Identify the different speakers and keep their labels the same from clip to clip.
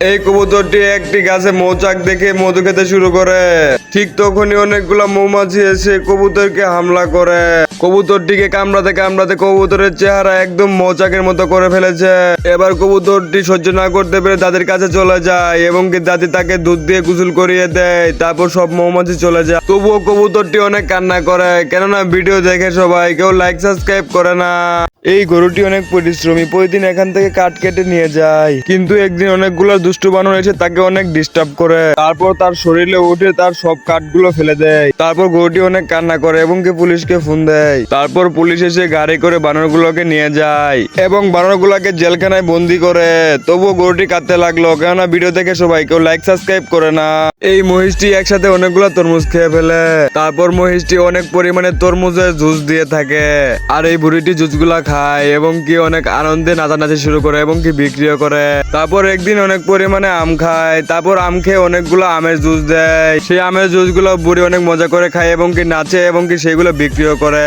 Speaker 1: এই কবুতরটি একটি গাছে মৌচাক দেখে মধু খেতে শুরু করে। ঠিক তখনই অনেকগুলো মৌমাছি এসে কবুতরকে হামলা করে। কবুতরটিকে কামড়াতে কামড়াতে কবুতরের চেহারা একদম মৌচাকের মতো করে ফেলেছে। এবার কবুতরটি সহ্য না করতে পেরে দাদির কাছে চলে যায় এবং কি দাদি তাকে দুধ দিয়ে গোসল করিয়ে দেয়, তারপর সব মৌমাছি চলে যায়। তবুও কবুতরটি অনেক কান্না করে, কেননা ভিডিও দেখে সবাই কেউ লাইক সাবস্ক্রাইব করে না। এই গরুটি অনেক পরিশ্রমী, প্রতিদিন এখান থেকে কাঠ কেটে নিয়ে যায়। কিন্তু একদিন অনেকগুলো দুষ্টু বানর এসে তাকে অনেক ডিস্টার্ব করে। তারপর তার শরীরে উঠে তার সব কাঠগুলো ফেলে দেয়। তারপর গরুটি অনেক কান্না করে এবং কি পুলিশকে ফোন দেয়। তারপর পুলিশ এসে গাড়ি করে বানরগুলোকে নিয়ে যায় এবং বানরগুলোকে জেলখানায় বন্দি করে। তবুও গরুটি কাঁদতে লাগল, কেননা ভিডিও দেখে সবাই কেউ লাইক সাবস্ক্রাইব করে না। এই মহিষটি একসাথে অনেকগুলো তরমুজ খেয়ে ফেলে। তারপর মহিষটি অনেক পরিমাণে তরমুজের জুস দিয়ে থাকে। আর এই বুড়িটি জুসগুলা খায় এবং কি অনেক আনন্দে নাচানাচি শুরু করে এবং কি বিক্রিও করে। তারপর একদিন অনেক পরিমাণে আম খায়, তারপর আম খেয়ে অনেকগুলো আমের জুস দেয়। সেই আমের জুসগুলো বুড়ি অনেক মজা করে খায় এবং কি নাচে এবং কি সেগুলো বিক্রিও করে।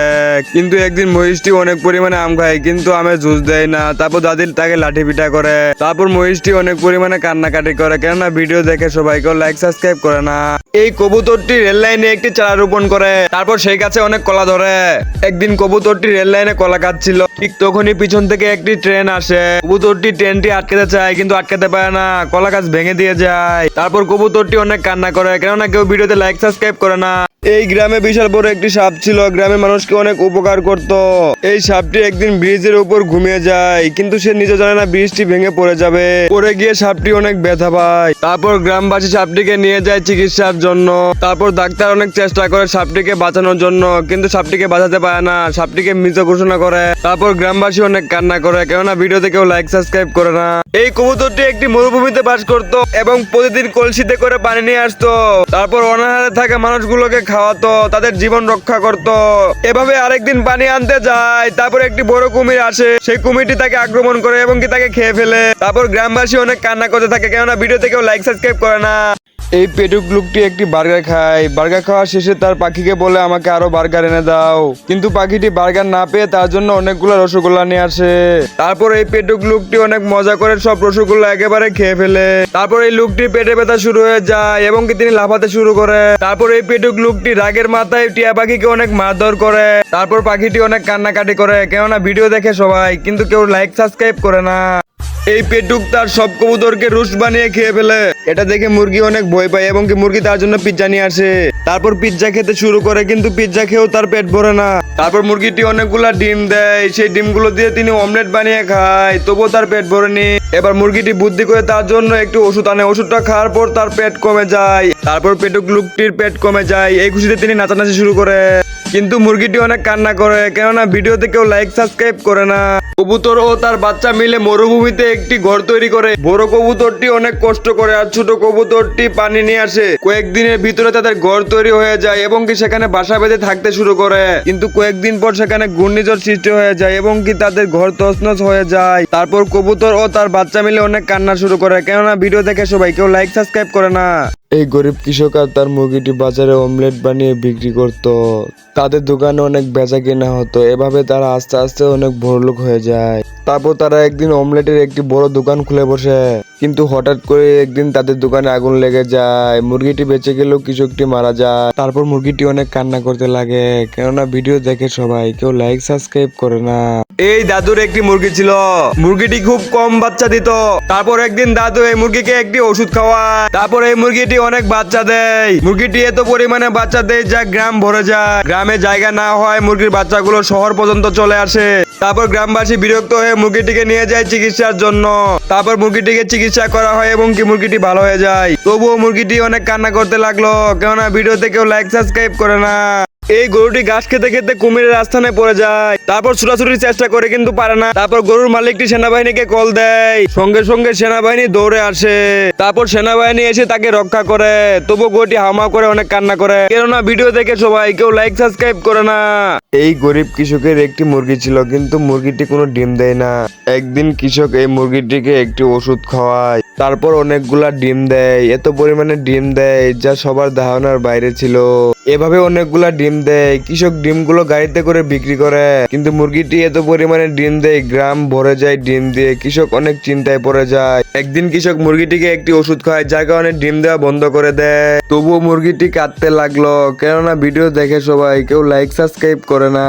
Speaker 1: কিন্তু একদিন মহিষটি অনেক পরিমাণে আম খায়, কিন্তু আমের জুস দেয় না। তারপর দাদির তাকে লাঠি পিঠা করে। তারপর মহিষটি অনেক পরিমাণে কান্নাকাটি করে। কেননা ভিডিও দেখে সবাই কেউ লাইক সাবস্ক্রাইব করে না। এই কবুতরটি রেল লাইনে একটি চারা রোপণ করে। তারপর সেই গাছে অনেক কলা ধরে। একদিন কবুতরটি রেল লাইনে কলা খাচ্ছিল ঠিক তখনই পিছন থেকে একটি ট্রেন আসে। কবুতরটি ট্রেনটি আটকাতে চায়, কিন্তু আটকাতে পারে না। কলা গাছ ভেঙে দিয়ে যায়। তারপর কবুতরটি অনেক কান্না করে, কেননা কেউ ভিডিওতে লাইক সাবস্ক্রাইব করে না। এই গ্রামে বিশাল বড় একটি সাপ ছিল। গ্রামের মানুষকে অনেক উপকার করত। এই সাপটি একদিন ব্রিজের উপর ঘুমিয়ে যায়, কিন্তু সে নিজে জানে না ব্রিজটি ভেঙে পড়ে যাবে। পড়ে গিয়ে সাপটি অনেক ব্যথা পায়। তারপর গ্রামবাসী সাপটিকে নিয়ে যায় চিকিৎসার জন্য। তারপর ডাক্তার অনেক চেষ্টা করে সাপটিকে বাঁচানোর জন্য, কিন্তু সাপটিকে বাঁচাতে পারে না। সাপটিকে মৃত ঘোষণা করে। তারপর গ্রামবাসী অনেক কান্না করে, কেননা ভিডিওতে কেউ লাইক সাবস্ক্রাইব করে না। এই কবুতরটি একটি মরুভূমিতে বাস করত এবং প্রতিদিন কলসিতে করে পানি নিয়ে আসতো। তারপর অনাহারে থাকা মানুষগুলোকে খাওয়াতো তাদের জীবন রক্ষা করত। এভাবে আরেকদিন পানি আনতে যায়, তারপর একটি বড় কুমির আসে। সেই কুমিরটি তাকে আক্রমণ করে এবং কি তাকে খেয়ে ফেলে। তারপর গ্রামবাসী অনেক কান্না করতে থাকে, কেননা ভিডিওতে থেকেও লাইক সাবস্ক্রাইব করে না। এই পেটুক লোকটি একটি বার্গার খায়। বার্গার খাওয়া শেষে তার পাখিকে বলে, আমাকে আরও বার্গার এনে দাও। কিন্তু পাখিটি বার্গার না পেয়ে তার জন্য অনেকগুলো রসগোল্লা নিয়ে আসে। তারপর এই পেটুক লোকটি অনেক মজা করে সব রসগোল্লা একেবারে খেয়ে ফেলে। তারপর এই লোকটি পেটে ব্যথা শুরু হয়ে যায় এবং কি তিনি লাফাতে শুরু করে। তারপর এই পেটুক লোকটি রাগের মাথায় টিয়া পাখিকে অনেক মারধর করে। তারপর পাখিটি অনেক কান্নাকাটি করে। কেননা ভিডিও দেখে সবাই, কিন্তু কেউ লাইক সাবস্ক্রাইব করে না। এই পেটুক তার সব কবুতরকে রুস্ট বানিয়ে খেয়ে ফেলে। এটা দেখে মুরগি অনেক ভয় পায় এবং কি মুরগি তার জন্য পিৎজা নিয়ে আসে। তারপর পিৎজা খেতে শুরু করে কিন্তু পিৎজা খেয়েও তার পেট ভরে না। তারপর মুরগিটি অনেকগুলা ডিম দেয়। সেই ডিমগুলো দিয়ে তিনি অমলেট বানিয়ে খায়, তবুও তার পেট ভরেনি। এবার মুরগিটি বুদ্ধি করে তার জন্য একটু ওষুধ আনে। ওষুধটা খাওয়ার পর তার পেট কমে যায়। তারপর পেটুক লোকটির পেট কমে যায়। এই খুশিতে তিনি নাচানাচি শুরু করে। কিন্তু মুরগিটি অনেক কান্না করে, কেননা ভিডিওতে কেউ লাইক সাবস্ক্রাইব করে না। কবুতর ও তার বাচ্চা মিলে মরুভূমিতে একটি ঘর তৈরি করে। বড় কবুতরটি অনেক কষ্ট করে আর ছোট কবুতরটি পানি নিয়ে আসে। কয়েকদিনের ভিতরে তাদের ঘর তৈরি হয়ে যায় এবং কি সেখানে বাসা বেঁধে থাকতে শুরু করে। কিন্তু কয়েকদিন পর সেখানে ঘূর্ণিঝড় সৃষ্টি হয়ে যায় এবং কি তাদের ঘর তছনছ হয়ে যায়। তারপর কবুতর ও তার বাচ্চা মিলে অনেক কান্না শুরু করে, কেননা ভিডিও দেখে সবাই কেউ লাইক সাবস্ক্রাইব করে না। এই গরিব কৃষক আর তার মুরগিটি বাজারে অমলেট বানিয়ে বিক্রি করত। তাদের দোকানে অনেক বেচা কেনা হতো। এভাবে তারা আস্তে আস্তে অনেক বড়লোক হয়ে যায়। তারপর তারা একদিন অমলেটের একটি বড় দোকান খুলে বসে। কিন্তু হঠাৎ করে একদিন তাদের দোকানে আগুন লেগে যায়। মুরগিটি বেঁচে গেলেও কৃষকটি মারা যায়। তারপর মুরগিটি অনেক কান্না করতে লাগে। কেননা ভিডিও দেখে সবাই। কেউ লাইক সাবস্ক্রাইব করে না। এই দাদুর একটি মুরগি ছিল। মুরগিটি খুব কম বাচ্চা দিত। তারপর একদিন দাদু এই মুরগিকে একটি ওষুধ খাওয়ায়। তারপর এই মুরগিটি অনেক বাচ্চা দেয়। মুরগিটি এত পরিমাণে বাচ্চা দেয় যা গ্রাম ভরে যায়। গ্রামে জায়গা না হয় মুরগির বাচ্চাগুলো শহর পর্যন্ত চলে আসে। তারপর গ্রামবাসী বিরক্ত হয়ে মুরগিটিকে নিয়ে যায় চিকিৎসার জন্য। তারপর মুরগিটিকে চিকিৎসা করা হয় এবং কি মুরগিটি ভালো হয়ে যায়। তবুও মুরগিটি অনেক কান্না করতে লাগল। কেননা ভিডিওতে কেউ লাইক সাবস্ক্রাইব করে না। এই গরুটি ঘাস খেতে খেতে কুমিরের আস্থানে পড়ে যায়। তারপর ছুটাছুটির চেষ্টা করে কিন্তু পারে না। তারপর গরুর মালিকটি সেনাবাহিনীকে কল দেয়। সঙ্গে সঙ্গে সেনাবাহিনী দৌড়ে আসে। তারপর সেনাবাহিনী এসে তাকে রক্ষা করে। তবু গরুটি হামা করে, অনেক কান্না করে। কেননা ভিডিও দেখে সবাই কেউ লাইক সাবস্ক্রাইব করে না। এই গরিব কৃষকের একটি মুরগি ছিল, কিন্তু মুরগিটি কোনো ডিম দেয় না। একদিন কৃষক এই মুরগিটিকে একটি ওষুধ খাওয়ায়। তারপর অনেকগুলা ডিম দেয়, এত পরিমাণে ডিম দেয় যা সবার ধারণার বাইরে ছিল। এভাবে অনেকগুলা ডিম দেয়, কৃষক ডিমগুলো গাড়িতে করে বিক্রি করে। কিন্তু মুরগিটি এত পরিমাণে ডিম দেয়, গ্রাম ভরে যায় ডিম দিয়ে, কৃষক অনেক চিন্তায় পড়ে যায়। একদিন কৃষক মুরগিটিকে একটি ওষুধ খায়, যার কারণে ডিম দেওয়া বন্ধ করে দেয়। তবুও মুরগিটি কাঁদতে লাগল, কেননা ভিডিও দেখে সবাই, কেউ লাইক সাবস্ক্রাইব করে না।